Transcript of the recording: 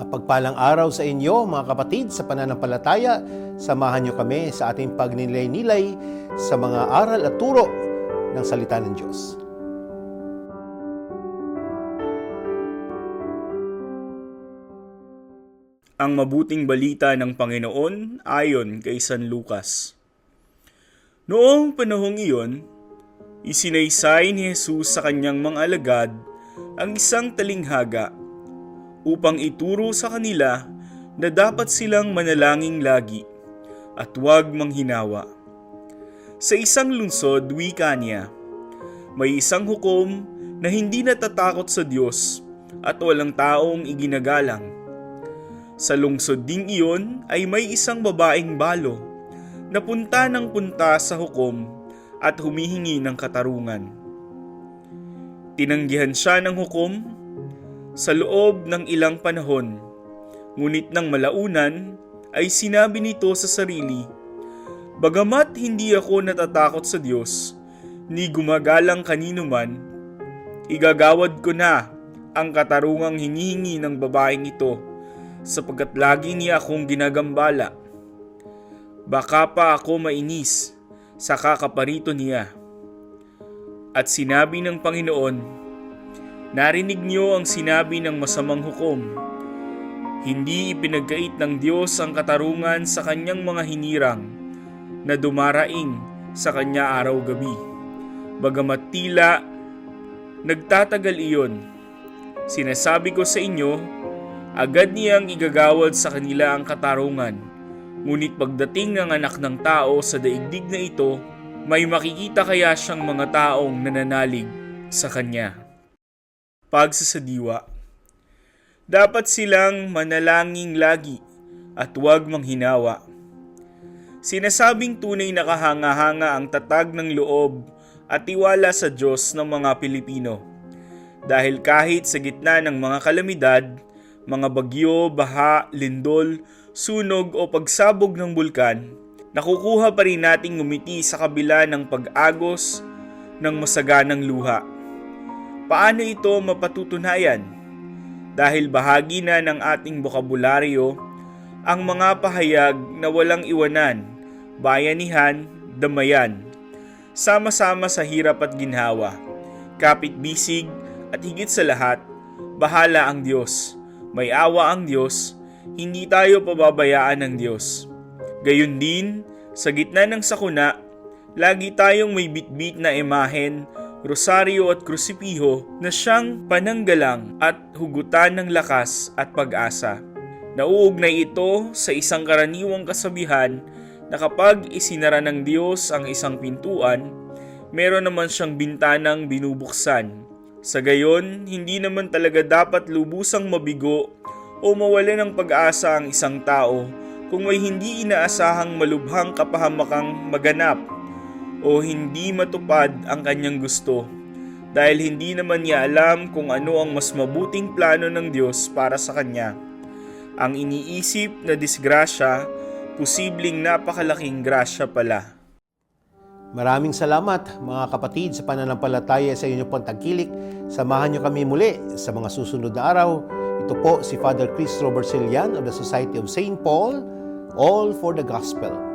Mapagpalang araw sa inyo mga kapatid sa pananampalataya. Samahan niyo kami sa ating pagninilay-nilay sa mga aral at turo ng salita ng Diyos. Ang mabuting balita ng Panginoon ayon kay San Lucas. Noong panahong iyon, isinaysay ni Jesus sa kanyang mga alagad ang isang talinghaga upang ituro sa kanila na dapat silang manalangin lagi at huwag manghinawa. Sa isang lungsod, wika niya, may isang hukom na hindi natatakot sa Diyos at walang taong iginagalang. Sa lungsod ding iyon ay may isang babaeng balo na punta ng punta sa hukom at humihingi ng katarungan. Tinanggihan siya ng hukom sa loob ng ilang panahon, ngunit nang malaunan ay sinabi nito sa sarili, Bagamat hindi ako natatakot sa Diyos, ni gumagalang kanino man, igagawad ko na ang katarungang hinihingi ng babaeng ito sapagkat lagi niya akong ginagambala. Baka pa ako mainis sa kakaparito niya. At sinabi ng Panginoon, Narinig niyo ang sinabi ng masamang hukom. Hindi ipinagkait ng Diyos ang katarungan sa kanyang mga hinirang na dumaraing sa kanya araw-gabi. Bagamat tila nagtatagal iyon, sinasabi ko sa inyo, agad niyang igagawad sa kanila ang katarungan. Ngunit pagdating ng anak ng tao sa daigdig na ito, may makikita kaya siyang mga taong nananalig sa kanya. Pagsasadiwa Dapat silang manalangin lagi at huwag manghinawa. Sinasabing tunay na kahanga-hanga ang tatag ng loob at tiwala sa Diyos ng mga Pilipino. Dahil kahit sa gitna ng mga kalamidad, mga bagyo, baha, lindol, sunog o pagsabog ng bulkan, nakukuha pa rin nating ngumiti sa kabila ng pag-agos ng masaganang luha. Paano ito mapatutunayan? Dahil bahagi na ng ating bokabularyo ang mga pahayag na walang iwanan, bayanihan, damayan, sama-sama sa hirap at ginhawa, kapit-bisig at higit sa lahat, bahala ang Diyos. May awa ang Diyos, hindi tayo pababayaan ng Diyos. Gayun din, sa gitna ng sakuna, lagi tayong may bitbit na imahen, rosaryo at krusipiho na siyang pananggalang at hugutan ng lakas at pag-asa. Nauugnay ito sa isang karaniwang kasabihan na kapag isinara ng Diyos ang isang pintuan, meron naman siyang bintanang binubuksan. Sa gayon, hindi naman talaga dapat lubusang mabigo o mawala ng pag-asa ang isang tao kung may hindi inaasahang malubhang kapahamakang maganap o hindi matupad ang kanyang gusto dahil hindi naman niya alam kung ano ang mas mabuting plano ng Diyos para sa kanya. Ang iniisip na disgrasya, posibleng napakalaking grasya pala. Maraming salamat mga kapatid sa pananampalataya sa inyong pong tagkilik. Samahan niyo kami muli sa mga susunod na araw. Ito po si Father Chris Robert Silian of the Society of St. Paul, All for the Gospel.